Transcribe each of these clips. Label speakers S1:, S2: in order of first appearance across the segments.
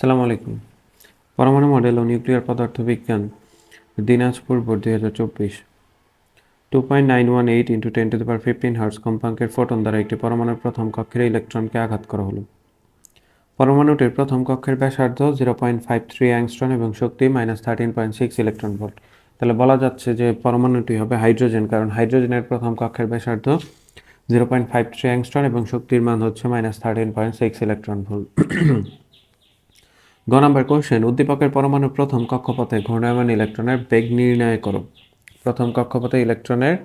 S1: আসসালামু আলাইকুম। পরমাণু মডেল ও নিউক্লিয়ার পদার্থবিজ্ঞান, দিনাজপুর, বোর্ড দুই হাজার চব্বিশ। Two point nine one eight into ten to power fifteen hertz কম্পাঙ্কের ফোটন দ্বারা একটি পরমাণুর প্রথম কক্ষের ইলেকট্রনকে আঘাত করা হলো। পরমাণুটির প্রথম কক্ষের ব্যাসার্ধ zero point five three angstrom এবং শক্তি minus thirteen point six electron volt তাহলে বলা যাচ্ছে যে পরমাণুটি হবে হাইড্রোজেন, কারণ হাইড্রোজেনের প্রথম কক্ষের ব্যাসার্ধ zero point five three angstrom এবং শক্তির মান হচ্ছে minus thirteen point six electron volt গ নাম্বার কোশ্চেন উদ্দীপকের পরমাণুর প্রথম কক্ষপথে ঘূর্ণায়মান ইলেকট্রনের বেগ নির্ণয় করো। প্রথম কক্ষপথে ইলেকট্রনের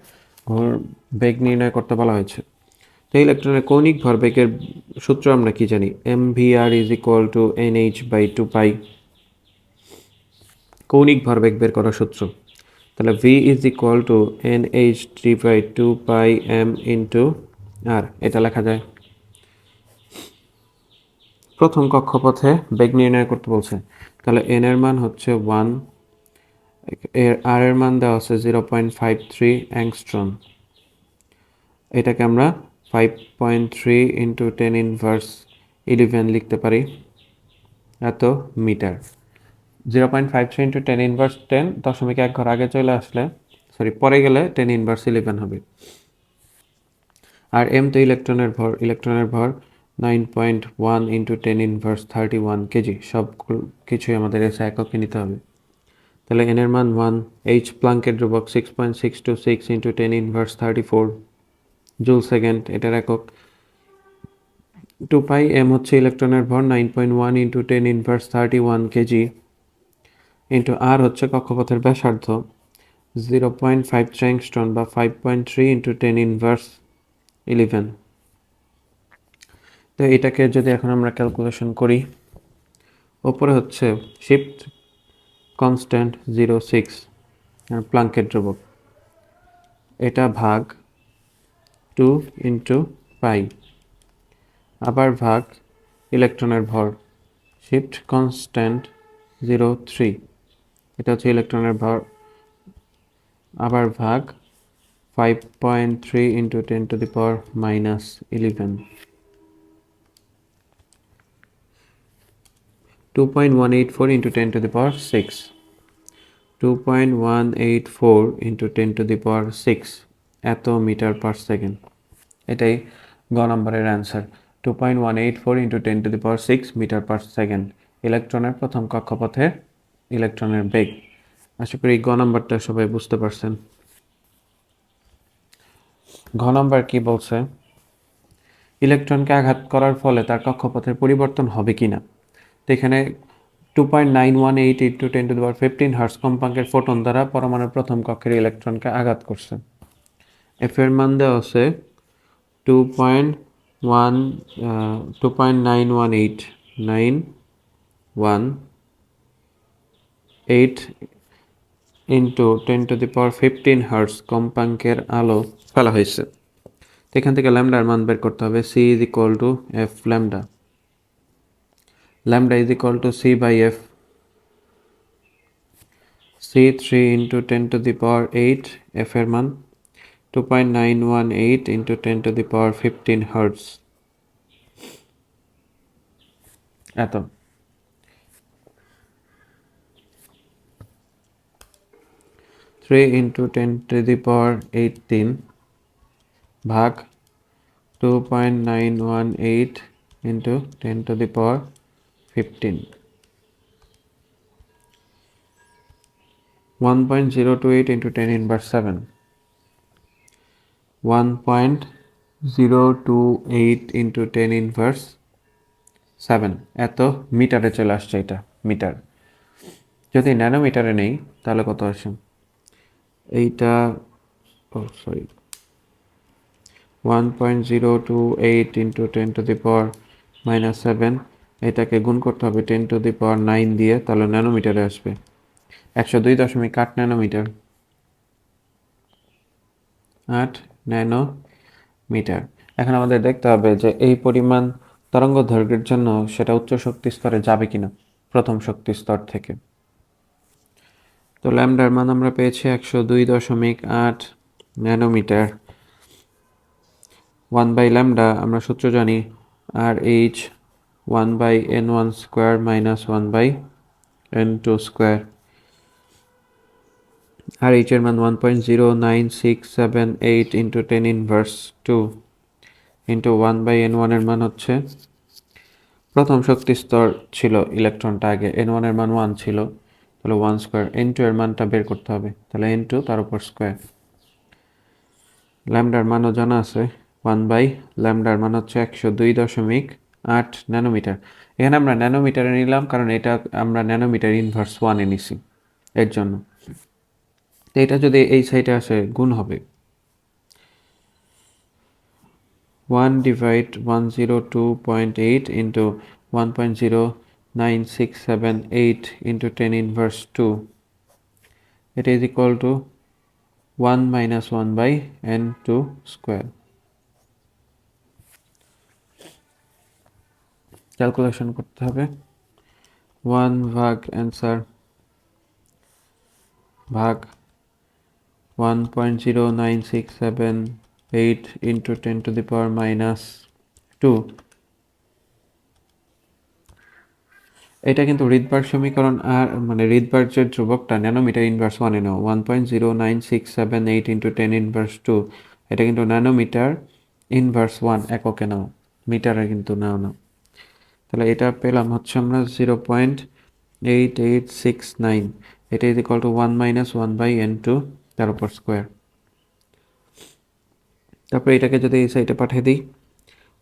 S1: বেগ নির্ণয় করতে বলা হয়েছে। তো ইলেকট্রনের কৌণিক ভরবেগের সূত্র আমরা কি জানি? M V R is equal to N H by two pi কৌণিক ভরবেগ বের করার সূত্র। তাহলে V is equal to N H three by two pi M into R এটা লেখা যায়। প্রথম কক্ষপথে বেগ নির্ণয় করতে বলছে। তাহলে এন এর মান হচ্ছে ওয়ানের আর এর মান দেওয়া আছে zero point five three angstrom এটাকে আমরা five point three into ten inverse eleven লিখতে পারি, এত metre. Zero point five three into ten inverse ten দশমিক এক ঘর আগে চলে আসলে সরি পরে গেলে টেন ইনভার্স ইলেভেন হবে। আর এম তো ইলেকট্রনের ভর ইলেকট্রনের ভর nine point one into ten inverse thirty one KG সব কিছুই আমাদের এসে এককে নিতে হবে। তাহলে এন এর মান ওয়ান এইচ প্লাঙ্কের ধ্রুবক six point six two six into ten inverse thirty four joule second এটার একক। টু পাই এম হচ্ছে ইলেকট্রনের ভর nine point one into ten inverse thirty one KG into R হচ্ছে কক্ষপথের ব্যাসার্ধ জিরো পয়েন্ট ফাইভ ট্র্যাংস্টন বা five point three into ten inverse eleven তো এটাকে যদি এখন আমরা ক্যালকুলেশন করি, ওপরে হচ্ছে শিফট কনস্ট্যান্ট জিরো সিক্স প্লাঙ্কের ধ্রুবক, এটা ভাগ টু ইন্টু পাই আবার ভাগ ইলেকট্রনের ভর শিফট কনস্ট্যান্ট জিরো থ্রি এটা হচ্ছে ইলেকট্রনের ভর, আবার ভাগ five point three into ten to the power minus eleven two point one eight four into ten to the power six two point one eight four into ten to the power six এত metre per second এটাই গ নম্বরের answer two point one eight four into ten to the power six metre per second ইলেকট্রনের প্রথম কক্ষপথে ইলেকট্রনের বেগ। আশা করি গ নম্বরটা সবাই বুঝতে পারছেন। ঘ নম্বর কি বলছে? ইলেকট্রনকে আঘাত করার ফলে তার কক্ষপথের পরিবর্তন হবে কি না এখানে two point nine one eight into ten to the power fifteen hertz কম্পাঙ্কের ফোটন দ্বারা পরমাণুর প্রথম কক্ষের ইলেকট্রনকে আঘাত করছে। এফ এর মান দেওয়া আছে two point one two point nine one eight nine one eight into ten to the power fifteen hertz কম্পাঙ্কের আলো ফেলা হয়েছে। এখান থেকে ল্যামডার মান বের করতে হবে C is equal to F lambda lambda is equal to c by f c three into ten to the power eight F এর মান two point nine one eight into ten to the power fifteen hertz এত three into ten to the power eighteen ভাগ two point nine one eight into ten to the power fifteen one point zero two eight into ten inverse seven one point zero two eight into ten inverse seven এত মিটারে চলে আসছে এটা, metre. যদি ন্যানোমিটারে নেই, তাহলে কত আসে? এইটা, ও sorry one point zero two eight into ten to the power minus seven এটাকে গুণ করতে হবে ten to the power nine দিয়ে, তাহলে ন্যানোমিটারে আসবে। একশো দুই দশমিক আট ন্যানোমিটার আট ন্যানো মিটার এখন আমাদের দেখতে হবে যে এই পরিমাণ তরঙ্গ দৈর্ঘ্যের জন্য সেটা উচ্চ শক্তি স্তরে যাবে কিনা, প্রথম শক্তি স্তর থেকে। তো ল্যামডার মান আমরা পেয়েছি একশো দুই দশমিক আট ন্যানোমিটার ওয়ান বাই ল্যামডা আমরা সূত্র জানি R H one by N one square minus one by N two square R H এর মান one point zero nine six seven eight into ten inverse two into one by N ওয়ানের মান হচ্ছে প্রথম শক্তি স্তর ছিল ইলেকট্রনটা আগে এন ওয়ানের মান ওয়ান ছিল, তাহলে ওয়ান স্কোয়ার এন টু এর মানটা বের করতে হবে, তাহলে এন টু তার উপর স্কোয়ার ল্যামডার মানও জানা আছে ওয়ান বাই ল্যামডার মান হচ্ছে একশো দুই দশমিক আট ন্যানোমিটার। এখানে আমরা ন্যানোমিটারে নিলাম, কারণ এটা আমরা ন্যানোমিটার ইনভার্স ওয়ানে নিছি এর জন্য। এটা যদি এই সাইডে আসে, গুণ হবে। One divide one zero two point eight into one point zero nine six seven eight into ten inverse two is equal to one minus one by N two calculation করতে হবে। ওয়ান ভাগ অ্যান্সার ভাগ one point zero nine six seven eight into ten to the power minus two এটা কিন্তু রিদবার সমীকরণ আর মানে রিদবার্গের ধ্রুবকটা nanometre inverse ওয়ানে নাও। One point zero nine six seven eight into ten inverse two এটা কিন্তু ন্যানোমিটার ইনভার্স ওয়ান এককে নাও। মিটারে কিন্তু নাও না তাহলে এটা পেলাম হচ্ছে আমরা zero point eight eight six nine এটা is equal to one minus one by N two তার উপর স্কোয়ার তারপরে এটাকে যদি এই সাইডে পাঠিয়ে দিই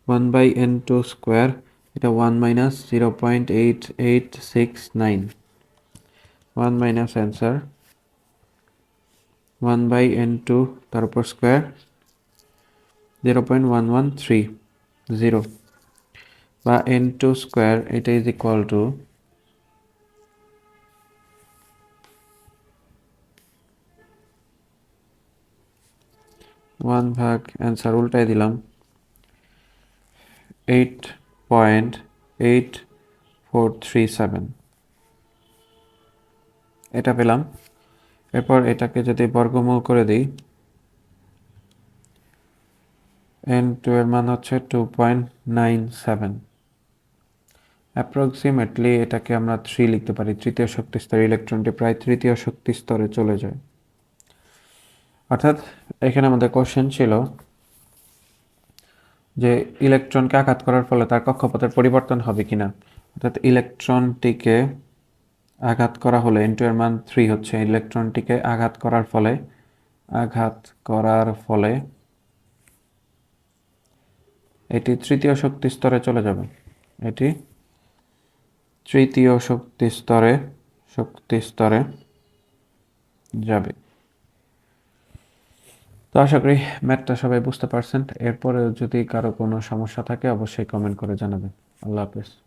S1: one by N two square এটা one minus zero point eight eight six nine one minus answer one by N two তার উপর square zero point one one three zero বা এন টু স্কোয়ার এটা ইজ ইকুয়াল টু ওয়ান ভাগ answer উল্টাই দিলাম। Eight point eight four three seven এটা পেলাম। এরপর এটাকে যদি বর্গমূল করে দিই এন টু এর মান হচ্ছে two point nine seven approximately এটাকে আমরা থ্রি লিখতে পারি। তৃতীয় শক্তি স্তরে ইলেকট্রনটি প্রায় তৃতীয় শক্তি স্তরে চলে যায়। অর্থাৎ এখানে আমাদের কোশ্চেন ছিল যে ইলেকট্রনকে আঘাত করার ফলে তার কক্ষপথের পরিবর্তন হবে কিনা। অর্থাৎ ইলেকট্রনটিকে আঘাত করা হলে ইন্টু এর মান থ্রি হচ্ছে। ইলেকট্রনটিকে আঘাত করার ফলে, আঘাত করার ফলে এটি তৃতীয় শক্তি স্তরে চলে যাবে। এটি তৃতীয় শক্তি স্তরে শক্তি স্তরে যাবে। তো আশা করি ম্যাথটা সবাই বুঝতে পারছেন। এরপরে যদি কারও কোনো সমস্যা থাকে, অবশ্যই কমেন্ট করে জানাবেন। আল্লাহ হাফেজ।